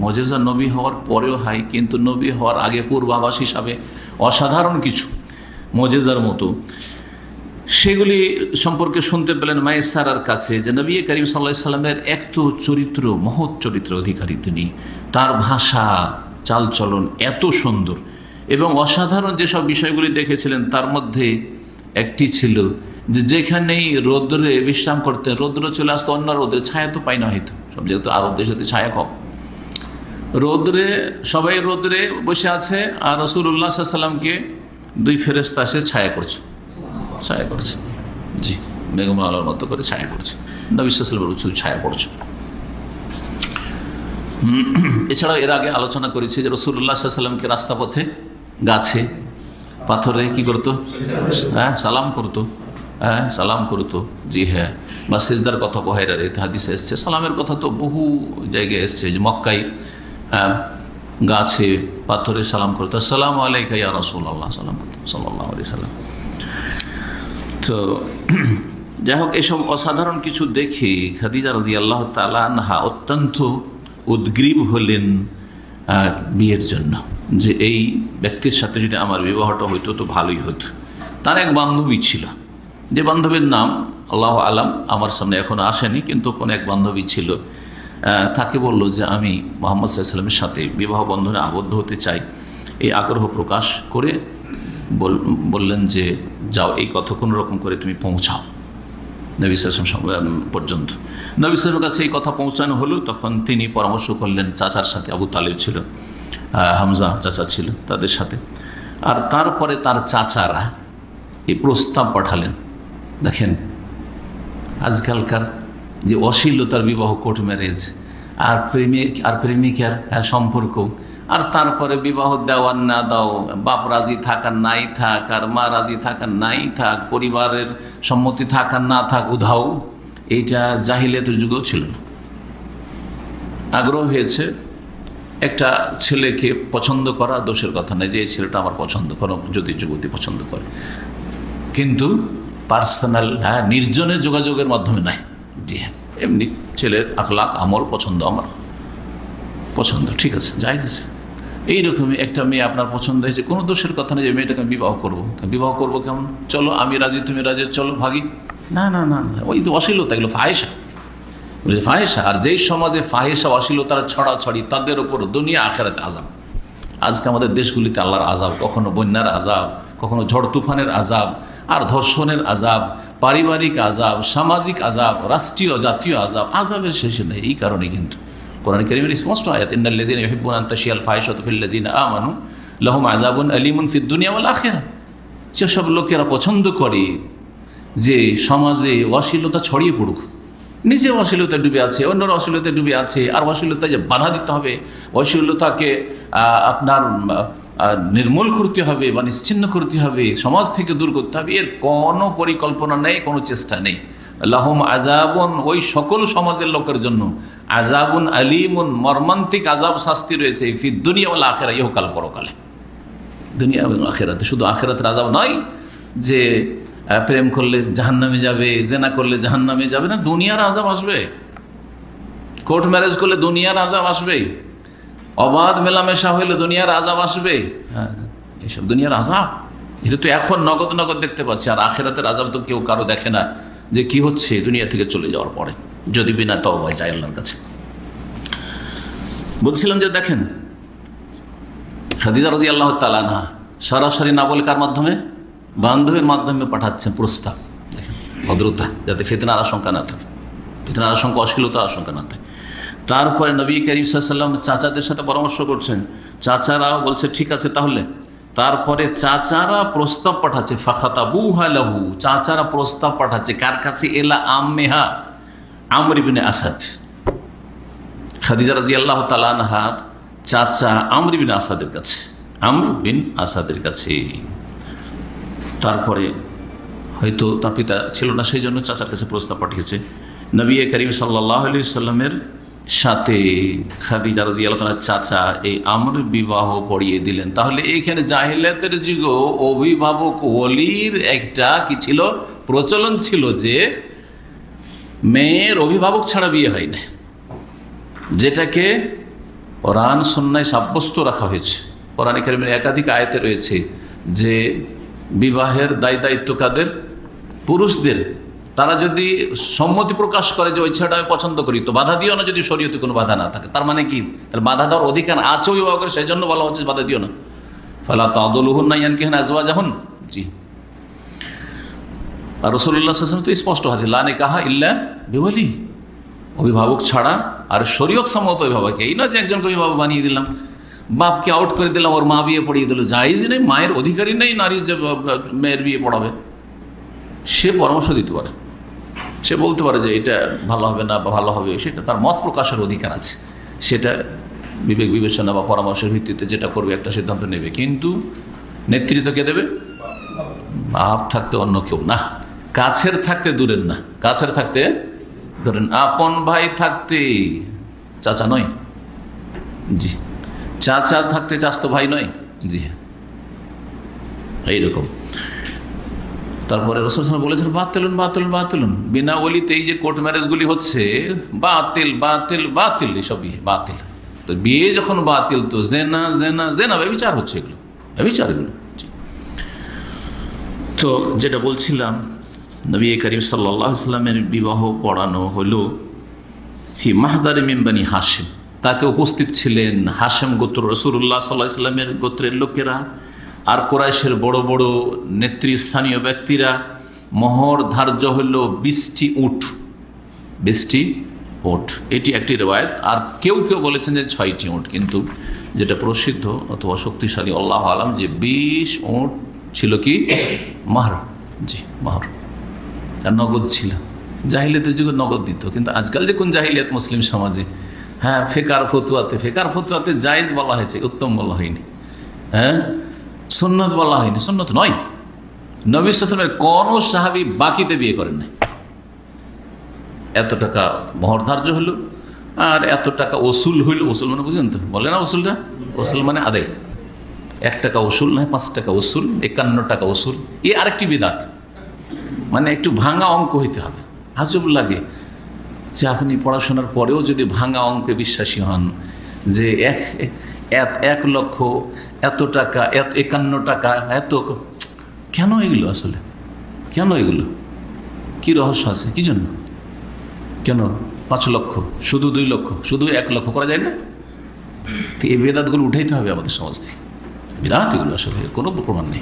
মজেজা নবী হওয়ার পরেও হয় কিন্তু নবী হওয়ার আগে পূর্বাভাস হিসাবে অসাধারণ কিছু মজেজার মতো। সেগুলি সম্পর্কে শুনতে পেলেন মায়েসারার কাছে যে নবী করিম সাল্লাহ সাল্লামের এক তো চরিত্র, মহৎ চরিত্র অধিকারী তিনি। তার ভাষা, চালচলন এত সুন্দর এবং অসাধারণ যেসব বিষয়গুলি দেখেছিলেন, তার মধ্যে একটি ছিল যে যেখানেই রৌদ্রে বিশ্রাম করতেন, রৌদ্র চলে আসতো, অন্য রোদ্রে ছায়া তো পাই না হয়তো। সব যেহেতু আরব দেশে ছায়া কম। রৌদ্রে, সবাই রৌদ্রে বসে আছে আর রসুল্লাহ সাল্লামকে দুই ফেরেস্তা এসে ছায়া করছে। ছায়া করছে। জি, বেগম আলোর মতো করে ছায়া করছে। নবিসামের শুধু ছায়া পড়ছে। এছাড়াও এর আগে আলোচনা করেছি যে রসুল্লাহ সাল্লামকে রাস্তা পথে গাছে, পাথরে কি করতো? হ্যাঁ সালাম করতো। হ্যাঁ সালাম করতো। জি হ্যাঁ বা সেজদার কথা বহাইরা রে, হাদিসে এসছে। সালামের কথা তো বহু জায়গায় এসছে। যে মক্কাই গাছে পাথরে সালাম করতো আসসালামু আলাইকা ইয়া রসুল্লাহ সালাম সাল্লাহ আলি সাল্লাম। তো যাই হোক, এসব অসাধারণ কিছু দেখে খাদিজা রাজি আল্লাহ তালানহা অত্যন্ত উদ্গ্রীব হলেন বিয়ের জন্য। যে এই ব্যক্তির সাথে যদি আমার বিবাহটা হইতো তো ভালোই হতো। তার এক বান্ধবী ছিল। যে বান্ধবীর নাম, আল্লাহ আলাম, আমার সামনে এখনও আসেনি, কিন্তু কোন এক বান্ধবী ছিল। তাকে বলল যে আমি মোহাম্মদ সাল্লামের সাথে বিবাহ বন্ধনে আবদ্ধ হতে চাই। এই আগ্রহ প্রকাশ করে বল- বললেন যে, যাও, এই কথা কোনো রকম করে তুমি পৌঁছাও। নবী সালাম পর্যন্ত। নবী সালামের কাছে এই কথা পৌঁছানো হলো, তখন তিনি পরামর্শ করলেন, চাচার সাথে, আবু তালেব ছিল হামজা চাচা ছিল তাদের সাথে। আর তারপরে তার চাচারা এই প্রস্তাব পাঠালেন। দেখেন, আজকালকার যে অশ্লীলতার বিবাহ কোর্ট ম্যারেজ, আর প্রেমিক আর প্রেমিকার সম্পর্ক, আর তারপরে বিবাহ দেওয়ার না দাও, বাপ রাজি থাকার নাই থাক, আর মা রাজি থাকার নাই থাক, পরিবারের সম্মতি থাকার না থাক, উধাও। এইটা জাহিলিয়াতের যুগেও ছিল। আগ্রহ হয়েছে একটা ছেলেকে পছন্দ করা, দোষের কথা নয় যে এই ছেলেটা আমার পছন্দ করো, যদি যুবতী পছন্দ করে। কিন্তু পার্সোনাল হ্যাঁ নির্জনের যোগাযোগের মাধ্যমে নাই জি হ্যাঁ। এমনি ছেলের আখলাক আমল পছন্দ আমার। পছন্দ ঠিক আছে যাই আছে এইরকমই একটা মেয়ে আপনার পছন্দ হয়েছে কোনো দোষের কথা নেই যে মেয়েটাকে আমি বিবাহ করব। তা বিবাহ করব কেমন? চলো আমি রাজি তুমি রাজি চলো ভাগি। না না না না, ওই তো অশ্লীলতা এগুলো ফাহেসা বুঝলি ফাহেসা আর যেই সমাজে ফাহেসা অশ্লীলতার ছড়াছড়ি তাদের ওপর দুনিয়া আখেরাতে আজাব আজকে আমাদের দেশগুলিতে আল্লাহর আজাব কখনো বন্যার আজাব কখনো ঝড় তুফানের আজাব আর ধর্ষণের আজাব পারিবারিক আজাব সামাজিক আজাব রাষ্ট্রীয় জাতীয় আজাব আজাবের শেষে নেই। এই কারণে কিন্তু কোরআন করিমের স্পষ্ট আয়াত ইন্নাল্লাযীনা ইউহিব্বুনা আন তাশিয়াল ফাহিশাতু ফিল্লাযীনা আমানু লাহুম আযাবুন আলীমুন ফিদ দুনিয়া ওয়াল আখিরাহ যেসব লোকেরা পছন্দ করে যে সমাজে অশ্লীলতা ছড়িয়ে পড়ুক, নিজে অশ্লীলতা ডুবে আছে, অন্যরা অশ্লীলতা ডুবে আছে, আর অশ্লীলতা যে বাধা দিতে হবে। অশ্লীলতাকে আপনার নির্মূল করতে হবে বা নিশ্চিন্ন করতে হবে, সমাজ থেকে দূর করতে হবে, এর কোনো পরিকল্পনা নেই, কোনো চেষ্টা নেই। লাহম আজাবন ওই সকল সমাজের লোকের জন্য। আজাবুন আলিমুন, মর্মান্তিক আজাব শাস্তি রয়েছে ফি দুনিয়া বলে আখেরা, ইহকাল পরকালে। দুনিয়া এবং আখেরাতে, শুধু আখেরাতের আজাব নয় যে প্রেম করলে জাহান্নামে যাবে, জেনা করলে জাহান্নামে যাবে না, দুনিয়ার আজাব আসবে। কোর্ট ম্যারেজ করলে দুনিয়ার আজাব আসবে অবাধ মেলামেশা হইলে দুনিয়ার আজাব আসবে? হ্যাঁ দুনিয়ার আজাব এটা তো এখন নগদ নগদ দেখতে পাচ্ছি, আর আখেরাতের আজাব তো কেউ কারও দেখে না যে কি হচ্ছে দুনিয়া থেকে চলে যাওয়ার পরে, যদি বিনা তবায় যায় আল্লাহর কাছে। বলছিলাম যে দেখেন, খাদিজা রাজি আল্লাহ তালানা সরাসরি না বলে কার মাধ্যমে বান্ধবীর মাধ্যমে পাঠাচ্ছেন প্রস্তাব। দেখেন, ভদ্রতা, যাতে ফেতনার আশঙ্কা না থাকে। ফেতনার আশঙ্কা, অশ্লীলতার আশঙ্কা না থাকে। তারপরে নবী করিম সাল্লাম চাচাদের সাথে পরামর্শ করছেন, চাচারাও বলছে, ঠিক আছে, তাহলে। তারপরে চাচারা প্রস্তাব পাঠাচ্ছে ফাখাতা বু বুহালাহু চাচারা প্রস্তাব পাঠাচ্ছে, কার কাছে এলা আমেহা আমরিবিনে আসাদ। খাদিজা রাজি আল্লাহ তালানহার চাচা আমর বিন আসাদের কাছে, আমর বিন আসাদের কাছে। তারপরে হয়তো তার পিতা ছিল না, সেই জন্য চাচার কাছে প্রস্তাব পাঠিয়েছে। নবী করিম সাল্লাহ আলি সাল্লামের সাথে খাদিজা রাজি আল্লাহ চাচা এই আমর বিবাহ পড়িয়ে দিলেন। তাহলে এইখানে জাহিলাতের যুগ অভিভাবক অলির একটা কি ছিল? প্রচলন ছিল যে মেয়ের অভিভাবক ছাড়া বিয়ে হয় না যেটাকে কোরআন সন্ন্যায় সাব্যস্ত রাখা হয়েছে। কোরআন কারিমের একাধিক আয়তে রয়েছে যে বিবাহের দায় দায়িত্ব কাদের? পুরুষদের। তারা যদি সম্মতি প্রকাশ করে যে ওই ছেলেটা আমি পছন্দ করি, তো বাধা দিও না যদি শরীয়তে কোনো বাধা না থাকে। তার মানে কি? তাহলে বাধা দেওয়ার অধিকার আছে অভিভাবকের সেই জন্য বলা হচ্ছে বাধা দিও না। ফালা তাদুলহুন না ইয়ান কেহেন আজওয়া যাহন জি আর রসুল্লাহ তো স্পষ্ট হাতে লানে কাহা ইল্লা বিওয়ালি। অভিভাবক ছাড়া আর শরীয়ত সম্মত অভিভাবক এই না যে একজনকে অভিভাবক বানিয়ে দিলাম, বাপকে আউট করে দিলাম, ওর মা বিয়ে পড়িয়ে দিল যাইজই নেই, মায়ের অধিকারই নেই, নারীর যে মেয়ের বিয়ে পড়াবে। সে পরামর্শ দিতে পারে। সে বলতে পারে যে এটা ভালো হবে না বা ভালো হবে, সেটা তার মত প্রকাশের অধিকার আছে। সেটা বিবেক বিবেচনা বা পরামর্শের ভিত্তিতে যেটা করবে একটা সিদ্ধান্ত নেবে। কিন্তু নেতৃত্ব কে দেবে? বাপ থাকতে অন্য কেউ না। কাছের থাকতে দূরের না। কাছের থাকতে ধরেন আপন ভাই থাকতে চাচা নয়। জি। চাচা থাকতে চাস্তো ভাই নয়। জি হ্যাঁ। এইরকম। তারপরে রসুল বলেছেন, বাতিলুন বাতিলুন বাতিলুন। বিনা ওলিতে এই যে কোর্ট ম্যারেজগুলি হচ্ছে, বাতিল বাতিল বাতিল, এসব বিয়ে বাতিল। তো বিয়ে যখন বাতিল, তো জেনা জেনা জেনা, ব্যবচার হচ্ছে এগুলো, ব্যবচার এগুলো। তো যেটা বলছিলাম, নবী করিম সাল্লাহ ইসলামের বিবাহ পড়ানো হলো ফি মাহদারে মিম্বানি হাসেম তাকে উপস্থিত ছিলেন হাসেম গোত্র রসুল্লাহ সাল্লাহ ইসলামের গোত্রের লোকেরা। আর কোরাইশের বড় বড় নেতৃস্থানীয় ব্যক্তিরা মোহর ধার্য হইল বিশটি উঠ। বিশটি উঠ। এটি একটি রেওয়ায়ত। আর কেউ কেউ বলেছেন যে ছয়টি উঠ, কিন্তু যেটা প্রসিদ্ধ অথবা শক্তিশালী, আল্লাহ আলাম, যে বিশ উঠ ছিল কি? মাহর। জি, মাহর। আর নগদ ছিল। জাহিলিয়াতের যুগে নগদ দিত, কিন্তু আজকাল যে কোন জাহিলিয়াত মুসলিম সমাজে হ্যাঁ ফেকার ফতুয়াতে ফেকার ফতুয়াতে জায়েজ বলা হয়েছে, উত্তম বলা হয়নি। হ্যাঁ? সুন্নত বলা হয়নি, সুন্নত নয়। নবী সালামের কোনো সাহাবি বাকিতে বিয়ে করেন নাই। এত টাকা মহর ধার্য হলো, আর এত টাকা ওসুল হইল, ওসুল মানে বুঝলেন তো, বলে না ওসুলটা? ওসুল মানে আদায় এক টাকা ওসুল নয়, পাঁচ টাকা ওসুল, একান্ন টাকা ওসুল। এ আরেকটি বিদাত। মানে একটু ভাঙা অঙ্ক হইতে হবে। আজব লাগে যে আপনি পড়াশোনার পরেও যদি ভাঙা অঙ্কে বিশ্বাসী হন, যে এক এক- এক লক্ষ, এত টাকা, এত একান্ন টাকা, এত কেন এগুলো আসলে? কেন এগুলো? কি রহস্য আছে? কি জন্য? কেন পাঁচ লক্ষ? শুধু দুই লক্ষ? শুধু এক লক্ষ করা যায় না? তো এই বেদাতগুলো উঠাইতে হবে আমাদের সমাজ থেকে বেদাত এগুলো আসলে, কোনো প্রমাণ নেই।